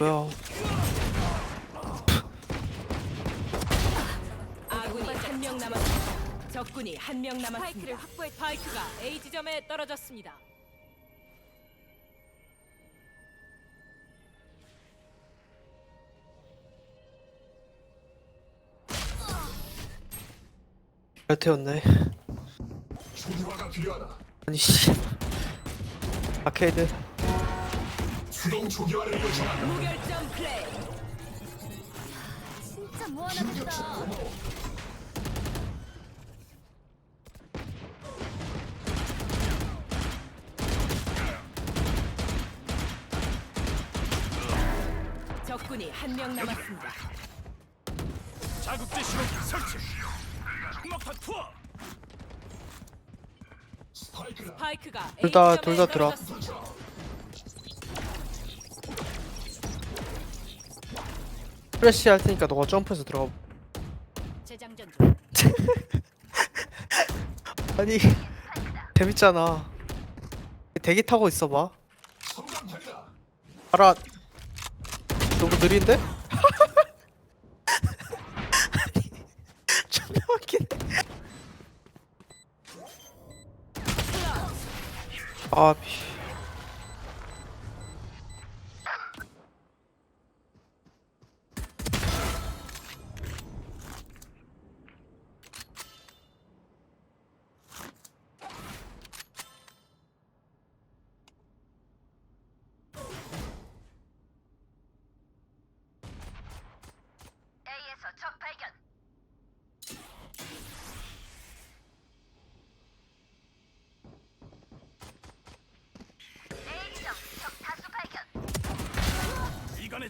뭐야 아군이 한 명 남았습니다. 적군이 한 명 남았습니다. 스파이크를 확보해 스파이크가 A 지점에 떨어졌습니다. 잘 태웠네. 아니 씨 아케이드 수동 초기화를 요청한다. 무결점 플레이. 진짜 무한하겠다. 적군이 한 명 남았습니다. 자극제 신호기 설치. 투하. 스파이크다. 스파이크가 A 둘 다- 둘다 들어. 떨어졌습니다. 프레시 할 테니까 너가 점프해서 들어가 재장전 중. 아니 재밌잖아 대기 타고 있어봐. 알아 너무 느린데? 아니 존나 웃기네 아 미...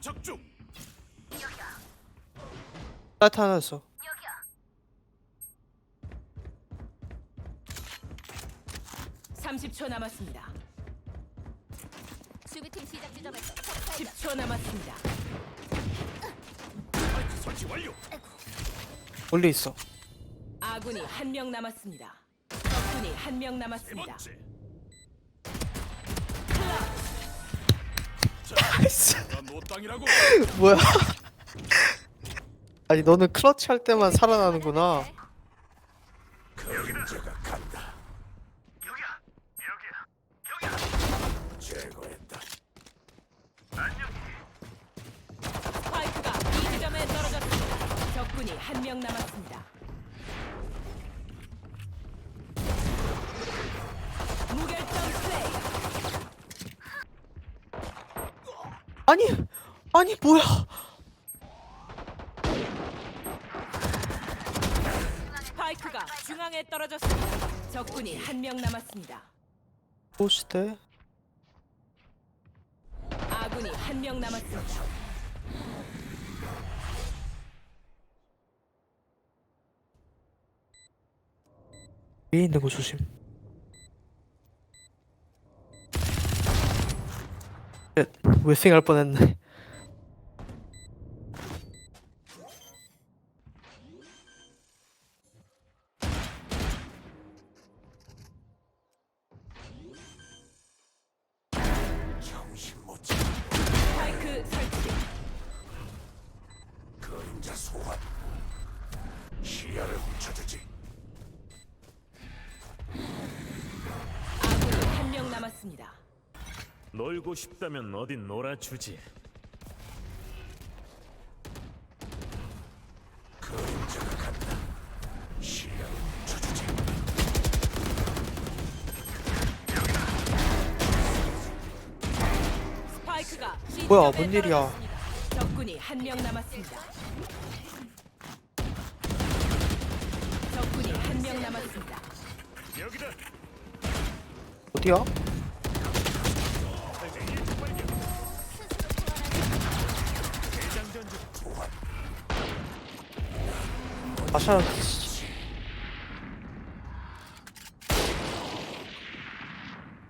적중. 여기야. 30초 남았습니다. 수비팀 시작 지점에서 적 발견. 10초 남았습니다. 스파이크 설치 완료. 멀리 있어 아군이 한 명 남았습니다. 적군이 한명세 남았습니다. 번째. 뭐야 아니 너는 클러치 할 때만 살아나는구나 그림자가 간다. 여기야. 여기야. 여기야. 제거했다. 스파이크가 B 지점에 떨어졌습니다. 적군이 한 명 남았습니다. 무결점 플레이. 아니 아니 뭐야 스파이크가 중앙에 떨어졌습니다. 적군이 한 명 남았습니다. 포스트 아군이 한 명 남았습니다. 위에 있는 거 조심 웨싱 할 뻔했네 그림자 소환. 시야를 훔쳐주지. 아군이 한명 남았습니다. 놀고 싶다면 어딘 놀아주지. 그림자가 간다. 시야를 훔쳐주지. 스파이크가 C 뭐야, 지점에 뭔 일이야. 떨어졌습니다. 적군이 한 명 남았습니다. 적군이 한 명 남았습니다. 여기다. 어디야? 아샤